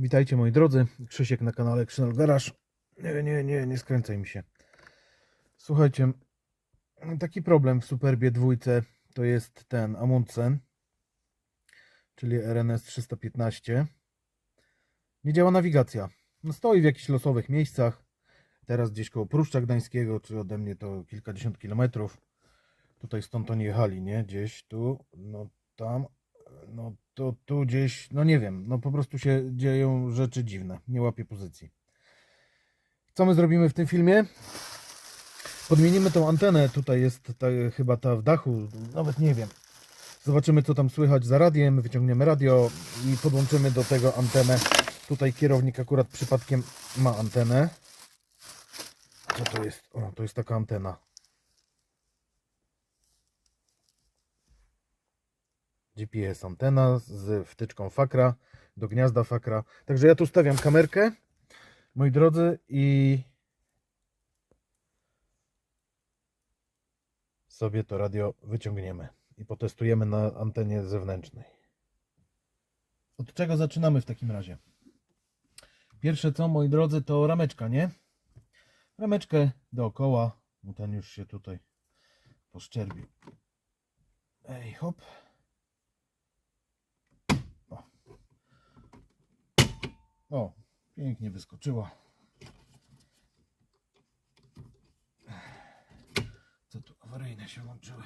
Witajcie moi drodzy, Krzysiek na kanale Krzynol Garaż. Nie, nie, nie, nie skręcaj mi się. Słuchajcie, taki problem w Superbie dwójce to jest ten Amundsen, czyli RNS 315. Nie działa nawigacja. No stoi w jakichś losowych miejscach. Teraz gdzieś koło Pruszcza Gdańskiego, czy ode mnie to kilkadziesiąt kilometrów. Tutaj stąd oni jechali, nie? Gdzieś tu, no tam, no to tu gdzieś, no nie wiem, no po prostu się dzieją rzeczy dziwne. Nie łapię pozycji. Co my zrobimy w tym filmie? Podmienimy tą antenę, tutaj jest ta, chyba ta w dachu, nawet nie wiem. Zobaczymy co tam słychać za radiem, wyciągniemy radio i podłączymy do tego antenę. Tutaj kierownik akurat przypadkiem ma antenę. Co to jest? O, to jest taka antena. GPS antena z wtyczką fakra do gniazda fakra. Także ja tu stawiam kamerkę, moi drodzy, i sobie to radio wyciągniemy i potestujemy na antenie zewnętrznej. Od czego zaczynamy w takim razie? Pierwsze co, moi drodzy, to rameczka, nie? Rameczkę dookoła, bo ten już się tutaj poszczerbił. Ej, hop. O, pięknie wyskoczyła. Co tu awaryjne się łączyły?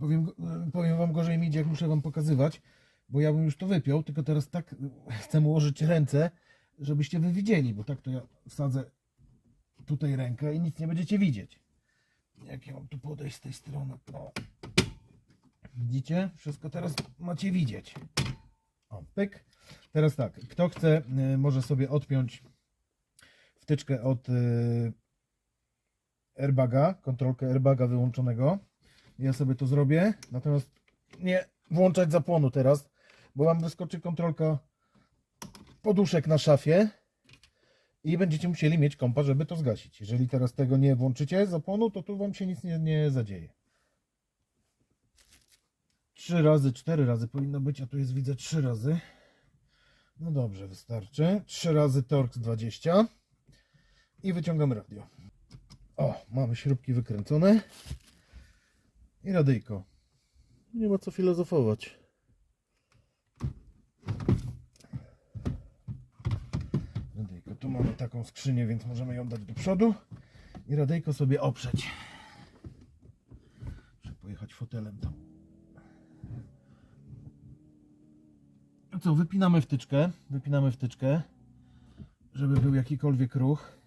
Powiem, powiem wam gorzej mi idzie, jak muszę wam pokazywać, bo ja bym już to wypiął, tylko teraz tak chcę ułożyć ręce, żebyście wy widzieli, bo tak to ja wsadzę tutaj rękę i nic nie będziecie widzieć. Jak ja mam tu podejść z tej strony? O. Widzicie? Wszystko teraz macie widzieć. O, pyk. Teraz tak, kto chce, y, może sobie odpiąć wtyczkę od y, airbaga, kontrolkę airbaga wyłączonego. Ja sobie to zrobię, natomiast nie włączać zapłonu teraz, bo wam wyskoczy kontrolka poduszek na szafie i będziecie musieli mieć kompa, żeby to zgasić. Jeżeli teraz tego nie włączycie zapłonu, to tu wam się nic nie, nie zadzieje. Trzy razy, cztery razy powinno być, a tu jest widzę trzy razy. No dobrze, wystarczy. Trzy razy Torx 20 i wyciągam radio. O, mamy śrubki wykręcone i radyjko. Nie ma co filozofować. Radyjko. Tu mamy taką skrzynię, więc możemy ją dać do przodu i radyjko sobie oprzeć. Muszę pojechać fotelem tam. No co, wypinamy wtyczkę, wypinamy wtyczkę, żeby był jakikolwiek ruch.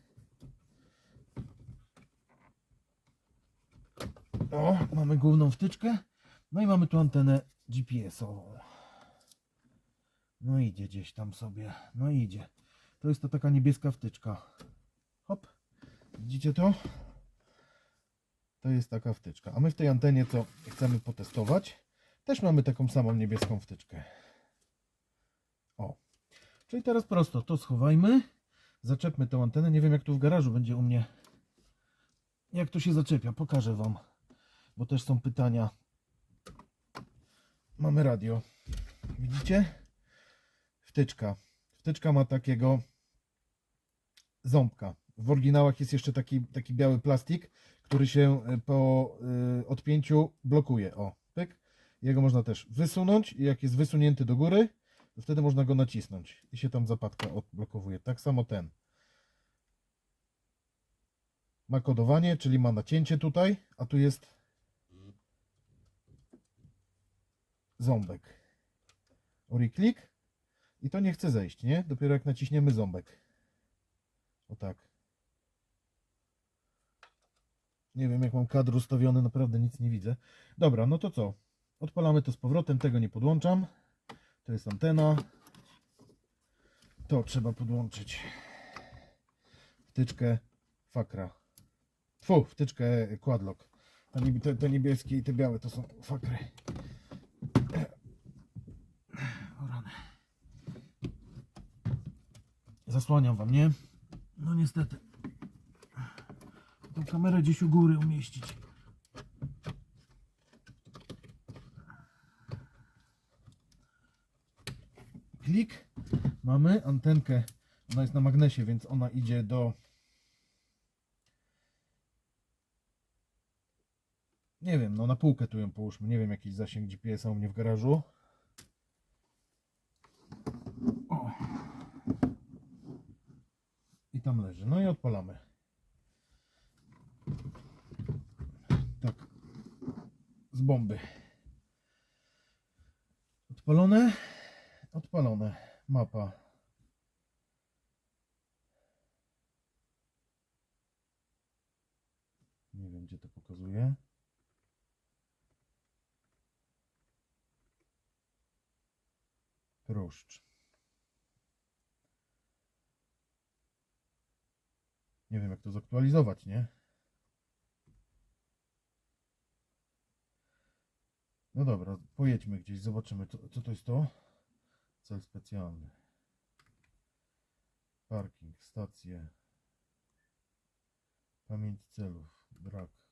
O, mamy główną wtyczkę, no i mamy tu antenę GPS-ową. No idzie gdzieś tam sobie, no idzie. To jest to taka niebieska wtyczka. Hop, widzicie to? To jest taka wtyczka. A my w tej antenie, co chcemy potestować, też mamy taką samą niebieską wtyczkę. O. Czyli teraz prosto to schowajmy. Zaczepmy tę antenę. Nie wiem jak tu w garażu będzie u mnie. Jak to się zaczepia. Pokażę Wam. Bo też są pytania. Mamy radio. Widzicie? Wtyczka. Wtyczka ma takiego ząbka. W oryginałach jest jeszcze taki, taki biały plastik, który się y, po y, odpięciu blokuje. O, pyk. Jego można też wysunąć i jak jest wysunięty do góry, to wtedy można go nacisnąć i się tam zapadka odblokowuje. Tak samo ten. Ma kodowanie, czyli ma nacięcie tutaj, a tu jest ząbek. Oriklik i to nie chce zejść, nie? Dopiero jak naciśniemy ząbek. O tak. Nie wiem jak mam kadr ustawiony, naprawdę nic nie widzę. Dobra, no to co? Odpalamy to z powrotem, tego nie podłączam. To jest antena. To trzeba podłączyć. Wtyczkę fakra. Fu, wtyczkę quadlock. Te, te, niebieskie i te białe to są fakry. Zasłaniam wam, nie? No niestety. tą kamerę gdzieś u góry umieścić. Klik. Mamy antenkę. Ona jest na magnesie, więc ona idzie do. Nie wiem, no na półkę tu ją połóżmy. Nie wiem, jakiś zasięg GPS-a u mnie w garażu. O. I tam leży. No i odpalamy. Tak. Z bomby. Odpalone. Odpalone. Mapa. Nie wiem, gdzie to pokazuje. Proszcz. Nie wiem, jak to zaktualizować, nie? No dobra, pojedźmy gdzieś, zobaczymy, co, co to jest to. Cel specjalny. Parking, stacje. Pamięć celów, brak.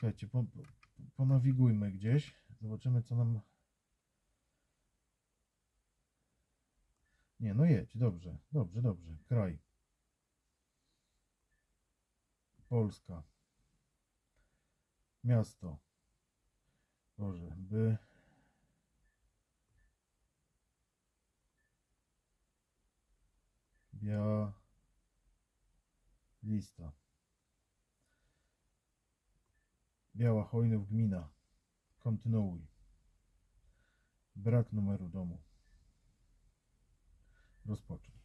Czekajcie, po, po, ponawigujmy gdzieś. Zobaczymy, co nam. Nie, no jedź, dobrze, dobrze, dobrze. Kraj. Polska. Miasto. Boże, by. Biała lista. Biała Hojnów gmina. Kontynuuj. Brak numeru domu. Rozpocznij.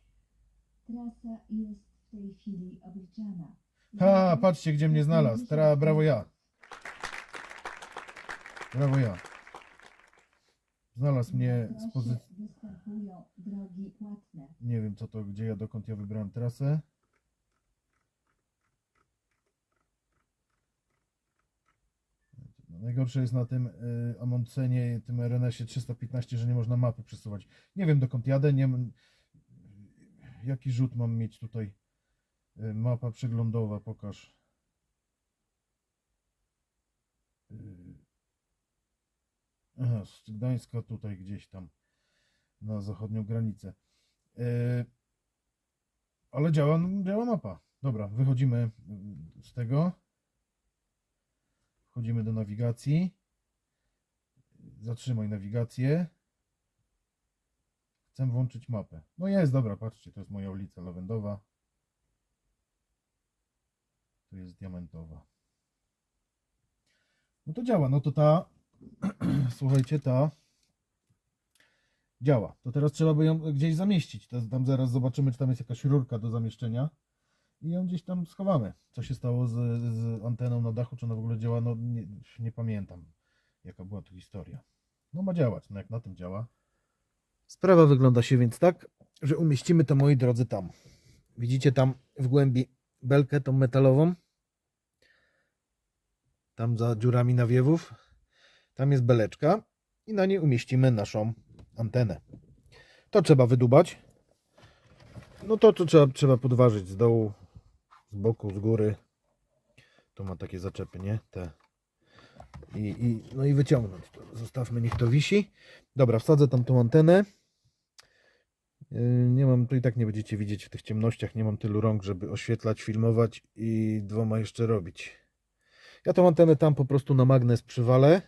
Trasa jest w tej chwili obliczana. Ha, patrzcie gdzie mnie znalazł. Teraz brawo ja. Brawo ja. Znalazł mnie z pozycji. Nie wiem co to, gdzie ja, dokąd ja wybrałem trasę. Najgorsze jest na tym y, tym RNS-ie 315, że nie można mapy przesuwać. Nie wiem dokąd jadę, nie jaki rzut mam mieć tutaj. Y, mapa przeglądowa, pokaż. Y, aha, z Gdańska tutaj gdzieś tam na zachodnią granicę. Yy, ale działa, działa mapa. Dobra, wychodzimy yy, z tego. Wchodzimy do nawigacji. Zatrzymaj nawigację. Chcę włączyć mapę. No jest, dobra, patrzcie, to jest moja ulica Lawendowa. Tu jest diamentowa. No to działa, no to ta, słuchajcie, ta działa. To teraz trzeba by ją gdzieś zamieścić. Tam zaraz zobaczymy, czy tam jest jakaś rurka do zamieszczenia. I ją gdzieś tam schowamy. Co się stało z, z anteną na dachu, czy ona w ogóle działa, no nie, nie pamiętam, jaka była tu historia. No ma działać, no jak na tym działa. Sprawa wygląda się więc tak, że umieścimy to, moi drodzy, tam. Widzicie tam w głębi belkę tą metalową? Tam za dziurami nawiewów. Tam jest beleczka i na niej umieścimy naszą antenę. To trzeba wydubać. No to, to trzeba, trzeba podważyć z dołu, z boku, z góry. To ma takie zaczepy, nie? Te. I, i, no i wyciągnąć. Zostawmy, niech to wisi. Dobra, wsadzę tam tą antenę. Yy, Nie mam, tu i tak nie będziecie widzieć w tych ciemnościach, nie mam tylu rąk, żeby oświetlać, filmować i dwoma jeszcze robić. Ja tą antenę tam po prostu na magnes przywalę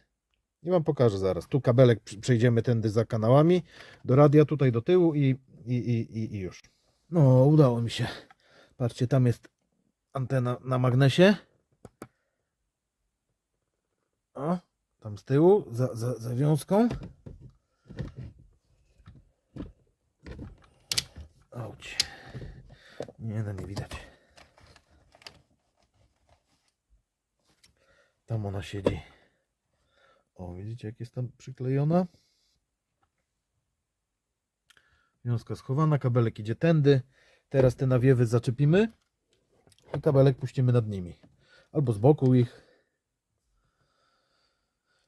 i wam pokażę zaraz. Tu kabelek przejdziemy tędy za kanałami do radia, tutaj do tyłu i, i, i, i, i już. No, udało mi się. Patrzcie, tam jest antena na magnesie. O, tam z tyłu, za, za, za wiązką. Auć. Nie, no nie widać. Tam ona siedzi. O, widzicie jak jest tam przyklejona? Wiązka schowana, kabelek idzie tędy. Teraz te nawiewy zaczepimy kabelek puścimy nad nimi. Albo z boku ich.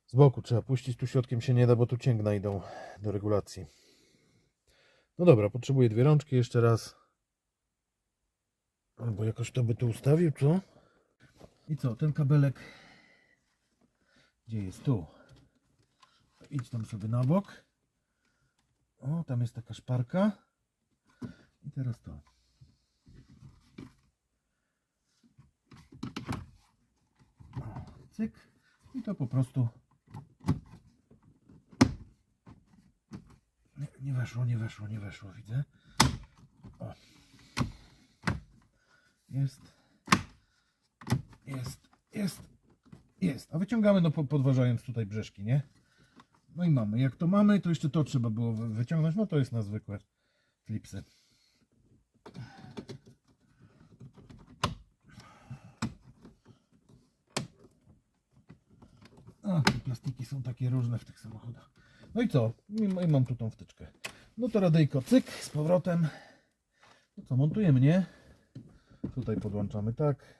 Z boku trzeba puścić, tu środkiem się nie da, bo tu cięgna idą do regulacji. No dobra, potrzebuję dwie rączki jeszcze raz. Albo jakoś to by tu ustawił, co? I co, ten kabelek gdzie jest? Tu. Idź tam sobie na bok. O, tam jest taka szparka. I teraz to. O, cyk. I to po prostu. Nie, nie weszło, nie weszło, nie weszło, widzę. O. Jest. Jest, jest, jest. A wyciągamy, no po- podważając tutaj brzeszki, nie? No i mamy. Jak to mamy, to jeszcze to trzeba było wy- wyciągnąć. No to jest na zwykłe klipsy. A, te plastiki są takie różne w tych samochodach. No i co? I mam tu tą wtyczkę. No to radyjko cyk, z powrotem. No co, montujemy, nie? Tutaj podłączamy tak.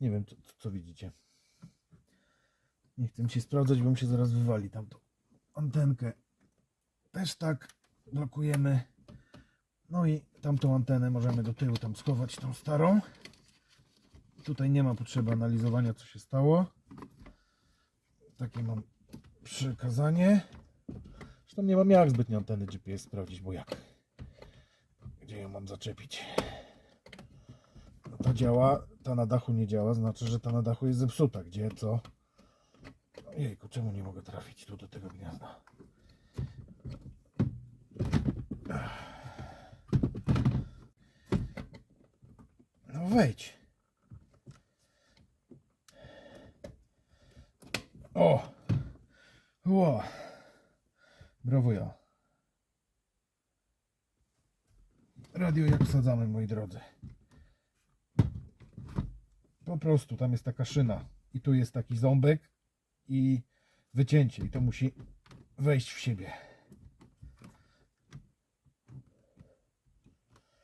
Nie wiem, co, co widzicie. Nie chcę mi się sprawdzać, bo mi się zaraz wywali tamtą antenkę. Też tak blokujemy. No i tamtą antenę możemy do tyłu tam schować, tą starą. Tutaj nie ma potrzeby analizowania, co się stało. Takie mam przekazanie. Zresztą nie mam jak zbytnio anteny GPS sprawdzić, bo jak? Gdzie ją mam zaczepić? No ta działa, ta na dachu nie działa, znaczy, że ta na dachu jest zepsuta. Gdzie, co? Jejku, czemu nie mogę trafić tu do tego gniazda? No wejdź. O! Ło! Brawo ja. Radio jak wsadzamy, moi drodzy. Po prostu tam jest taka szyna i tu jest taki ząbek i wycięcie i to musi wejść w siebie.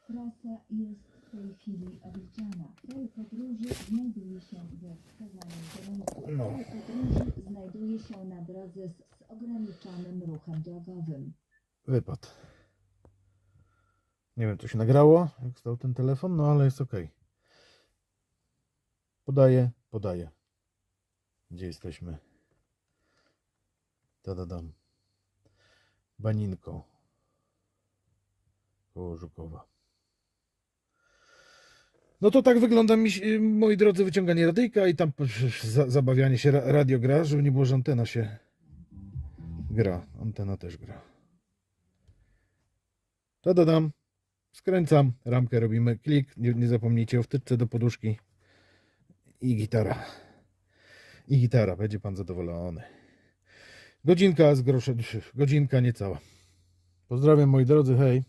Trasa jest tej chwili obliczana. Cel podróży znajduje się wskazanym kierunku. No. Cel podróży znajduje się na drodze z, z ograniczonym ruchem drogowym. Wypad. Nie wiem, co się nagrało, jak stał ten telefon, no ale jest ok. Podaję, podaję. Gdzie jesteśmy? Tadadam. Baninko. Koło Żukowa. No to tak wygląda, mi, moi drodzy, wyciąganie radyjka i tam za- zabawianie się. Ra- Radio gra, żeby nie było, że antena się gra. Antena też gra. To dodam, skręcam, ramkę robimy, klik, nie, nie zapomnijcie o wtyczce do poduszki i gitara. I gitara, będzie pan zadowolony. Godzinka z groszy, godzinka niecała. Pozdrawiam moi drodzy, hej.